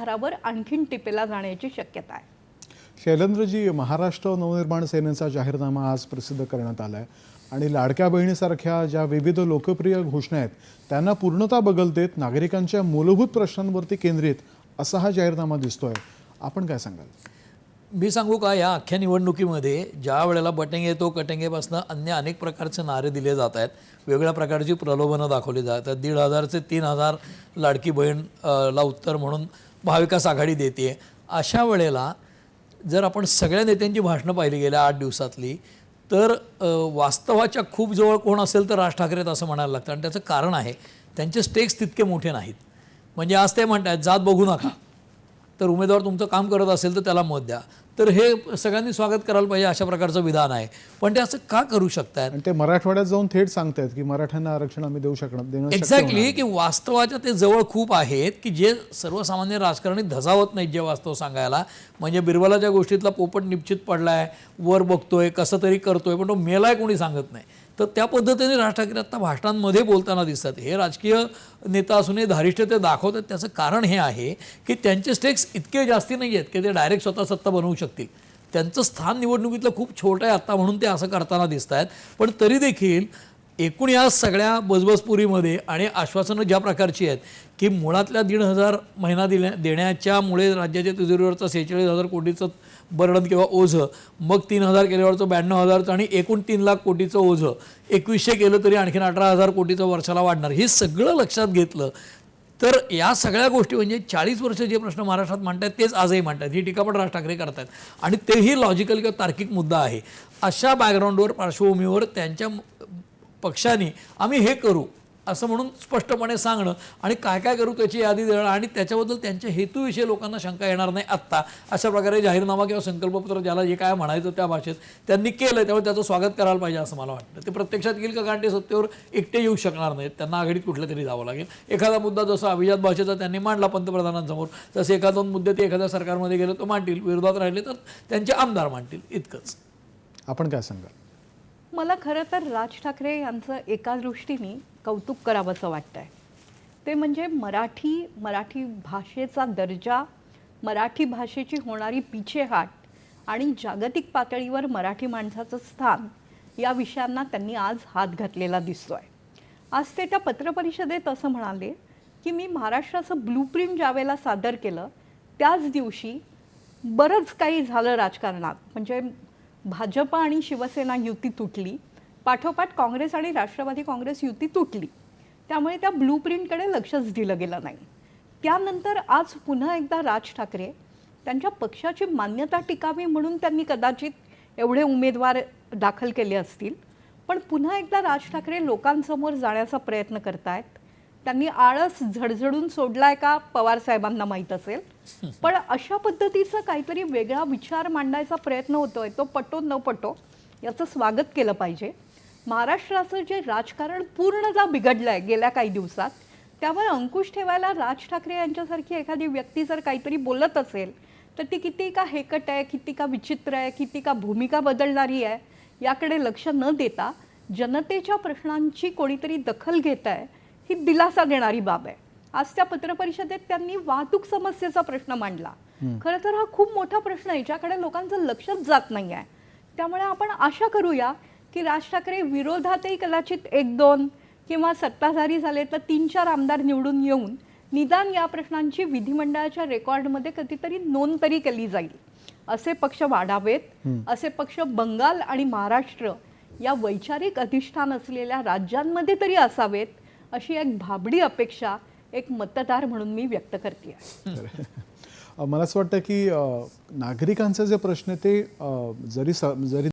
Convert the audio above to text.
आधारावर आणखीन टिपेला जाण्याची शक्यता आहे. शैलेंद्रजी महाराष्ट्र नवनिर्माण सेनेचा जाहीरनामा आज प्रसिद्ध करण्यात आला आहे आणि लाडक्या बहिणीसारख्या ज्या विविध लोकप्रिय घोषणा आहेत त्यांना पूर्णता बगल देत नागरिकांच्या मूलभूत प्रश्नांवरती केंद्रित असा हा जाहीरनामा दिसतोय. आपण काय सांगाल? मी सांगू का या अख्ख्या निवडणुकीमध्ये ज्या वेळेला बटेंगे तो कटेंगेपासनं अन्य अनेक प्रकारचे नारे दिले जात आहेत वेगवेगळ्या प्रकारची प्रलोभनं दाखवली जात आहेत. दीड हजारचे तीन हजार लाडकी बहीण ला उत्तर म्हणून महाविकास आघाडी देते. अशा वेळेला जर आपण सगळ्या नेत्यांची भाषणं पाहिली गेल्या आठ दिवसातली तर वास्तवाच्या खूप जवळ कोण असेल तर राज ठाकरेत असं म्हणायला लागतं. आणि त्याचं कारण आहे त्यांचे स्टेक्स तितके मोठे नाहीत. म्हणजे आज ते म्हणतात जात बघू नका. तर उमेदवार तुमचं काम करत असेल तर त्याला मत द्या. तर हे सगळ्यांनी स्वागत करायला पाहिजे अशा प्रकारचं विधान आहे. पण ते असं का करू शकतात आणि ते मराठवाड्यात जाऊन थेट सांगतायत की मराठ्यांना आरक्षण आम्ही देऊ शकणार एक्झॅक्टली की वास्तवाच्या ते जवळ खूप आहेत की जे सर्वसामान्य राजकारणी धजावत नाहीत जे वास्तव सांगायला. म्हणजे बिरबलाच्या गोष्टीतला पोपट निश्चित पडलाय वर बघतोय कसं तरी करतोय पण तो मेलाय कोणी सांगत नाही. तर त्या पद्धतीने राज ठाकरे आत्ता भाषणांमध्ये बोलताना दिसतात. हे राजकीय नेता असून हे धारिष्ट ते दाखवतात. त्याचं कारण हे आहे की त्यांचे स्टेक्स इतके जास्ती नाही आहेत की ते डायरेक्ट स्वतः सत्ता बनवू शकतील. त्यांचं स्थान निवडणुकीतलं खूप छोटं आहे आत्ता म्हणून ते असं करताना दिसत आहेत पण तरी देखील एकूण या सगळ्या बजबजपुरीमध्ये आणि आश्वासनं ज्या प्रकारची आहेत की मुळातल्या दीड हजार महिना दिल्या देण्याच्यामुळे राज्याच्या तिजोरीवरचा सेहेचाळीस हजार कोटीचं बर्डन किंवा ओझं. मग तीन हजार केल्यावरचं ब्याण्णव हजारचं आणि एकूण तीन लाख कोटीचं ओझं. एकवीसशे केलं तरी आणखीन अठरा हजार कोटीचं वर्षाला वाढणार. हे सगळं लक्षात घेतलं. तर या सगळ्या गोष्टी म्हणजे चाळीस वर्ष जे प्रश्न महाराष्ट्रात मांडतात तेच आजही मांडतात ही टीका पण राज ठाकरे करतात आणि तेही लॉजिकल किंवा तार्किक मुद्दा आहे. अशा बॅकग्राऊंडवर पार्श्वभूमीवर त्यांच्या पक्षाने आम्ही हे करू. असं म्हणून स्पष्टपणे सांगणं आणि काय काय करू त्याची यादी देणं आणि त्याच्याबद्दल त्यांच्या हेतूविषयी लोकांना शंका येणार नाही आत्ता. अशा प्रकारे जाहीरनामा किंवा संकल्पपत्र ज्याला जे काय म्हणायचं त्या भाषेत त्यांनी केलं त्यामुळे त्याचं स्वागत करायला पाहिजे असं मला वाटतं. ते प्रत्यक्षात येईल का? कारण ते सत्तेवर एकटे येऊ शकणार नाहीत. त्यांना आघाडीत कुठल्या तरी जावं लागेल. एखादा मुद्दा जसा अभिजात भाषेचा त्यांनी मांडला पंतप्रधानांसमोर तसे एखाद दोन मुद्दे ते एखाद्या सरकारमध्ये गेले तर मांडतील. विरोधात राहिले तर त्यांचे आमदार मांडतील. इतकंच. आपण काय सांगाल? मला खरं तर राज ठाकरे यांचं एका दृष्टीने कौतुक करावंसं वाटतं आहे ते म्हणजे मराठी मराठी भाषेचा दर्जा मराठी भाषेची होणारी पिछेहाट आणि जागतिक पातळीवर मराठी माणसाचं स्थान या विषयांना त्यांनी आज हात घातलेला दिसतो आहे आज ते त्या पत्रपरिषदेत असं म्हणाले की मी महाराष्ट्राचं ब्लूप्रिंट ज्यावेळेला सादर केलं त्याच दिवशी बरंच काही झालं राजकारणात. म्हणजे भाजप आणि शिवसेना युती तुटली पाठोपाठ काँग्रेस आणि राष्ट्रवादी काँग्रेस युती तुटली. त्यामुळे त्या ब्लू प्रिंटकडे लक्षच दिलं गेलं नाही. त्यानंतर आज पुन्हा एकदा राज ठाकरे त्यांच्या पक्षाची मान्यता टिकावी म्हणून त्यांनी कदाचित एवढे उमेदवार दाखल केले असतील पण पुन्हा एकदा राज ठाकरे लोकांसमोर जाण्याचा प्रयत्न करतायत. त्यांनी आळस झडझडून सोडलाय का पवार साहेबांना माहीत असेल? पण अशा पद्धतीचा काहीतरी वेगळा विचार मांडायचा प्रयत्न होतोय तो पटो न पटो याचं स्वागत केलं पाहिजे. महाराष्ट्राचं जे राजकारण पूर्णतः बिघडलंय गेल्या काही दिवसात त्यावर अंकुश ठेवायला राज ठाकरे यांच्यासारखी एखादी व्यक्ती जर काहीतरी बोलत असेल तर ती किती का हेकट आहे किती का विचित्र आहे किती का भूमिका बदलणारी आहे याकडे लक्ष न देता जनतेच्या प्रश्नांची कोणीतरी दखल घेत आहे ही दिलासा देणारी बाब आहे. आज त्या पत्रपरिषदेत त्यांनी वाहतूक समस्येचा प्रश्न मांडला. खरं तर हा खूप मोठा प्रश्न आहे ज्याकडे लोकांचं लक्षच जात नाही आहे. त्यामुळे आपण आशा करूया की राज ठाकरे विरोधातही कदाचित एक दोन किंवा सत्ताधारी झाले तर तीन चार आमदार निवडून येऊन निदान या प्रश्नांची विधिमंडळाच्या रेकॉर्डमध्ये कधीतरी नोंद तरी केली जाईल. असे पक्ष वाढावेत असे पक्ष बंगाल आणि महाराष्ट्र या वैचारिक अधिष्ठान असलेल्या राज्यांमध्ये तरी असावेत अशी एक भाबडी अपेक्षा एक मतदार म्हणून मी व्यक्त करते मला असं वाटतं की अ, नागरिकांचे जे प्रश्न आहे ते जरी स जरी